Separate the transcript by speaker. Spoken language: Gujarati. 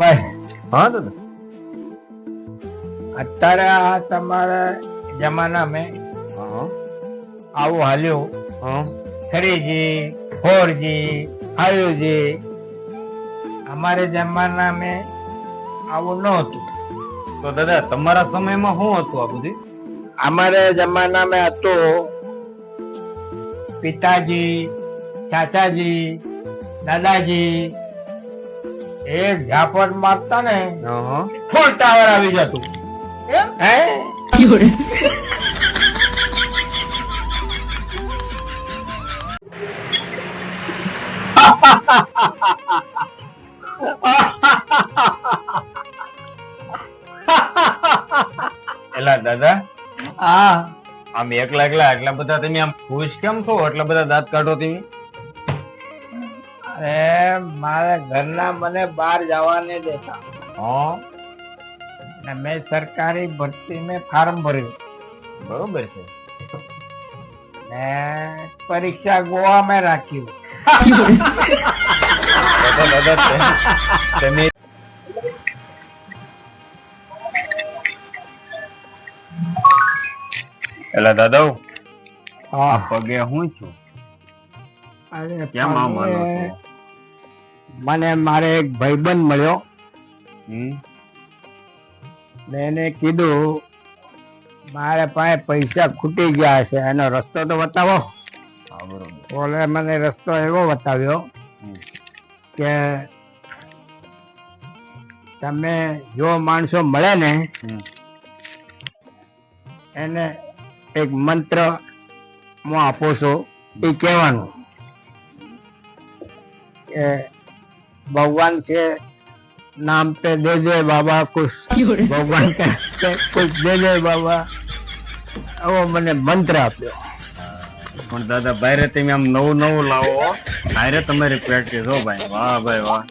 Speaker 1: ભાઈ.
Speaker 2: હા દાદા.
Speaker 1: અત્યારે આ તમારા જમાના મેં આવું હાલ્યું.
Speaker 2: હા.
Speaker 1: Three G four G five G અમારે જમાના મેં આવું નહોતું
Speaker 2: તો દાદા તમારા સમયમાં શું હતું આ બધું?
Speaker 1: અમારે જમાના મેં હતું પિતાજી ચાચાજી દાદાજી એક ઝાપટ મારતા ને ફૂલ ટાવર આવી જતું. હે?
Speaker 2: એલા દાદા
Speaker 1: આ
Speaker 2: આમ એકલા એકલા એટલા બધા તમે આમ ખુશ કેમ છો? એટલા બધા દાંત કાઢો તમે?
Speaker 1: અરે મારા ઘરના મને બહાર જવા નહીં દેતા.
Speaker 2: હા?
Speaker 1: મેં સરકારી ભરતી મેં ફાર્મ ભર્યું.
Speaker 2: બરોબર છે.
Speaker 1: ને પરીક્ષા ગોવા મેં રાખ્યું.
Speaker 2: એલા દાદા
Speaker 1: હા.
Speaker 2: પગે હું છું?
Speaker 1: અરે
Speaker 2: કેમ માનો
Speaker 1: મને-
Speaker 2: છો?
Speaker 1: મને મારે એક ભાઈબંધ મળ્યો. ને એને કીધું મારે પાસે પૈસા ખૂટી ગયા છે એનો રસ્તો તો બતાવો. બોલે મને રસ્તો એવો બતાવ્યો કે તમે જો માણસો મળે ને એને એક મંત્ર હું આપો છો. એ કહેવાનું કે ભગવાન છે નામ पे दे दे बाबा कुछ ભગવાન કે કે कुछ दे दे બાબા આવો મને મંત્ર આપ્યો
Speaker 2: પણ દાદા ભાઈ તમે આમ નવું નવું લાવો ભાઈ તમારી પ્રેક્ટિસ હો ભાઈ વાહ ભાઈ વાહ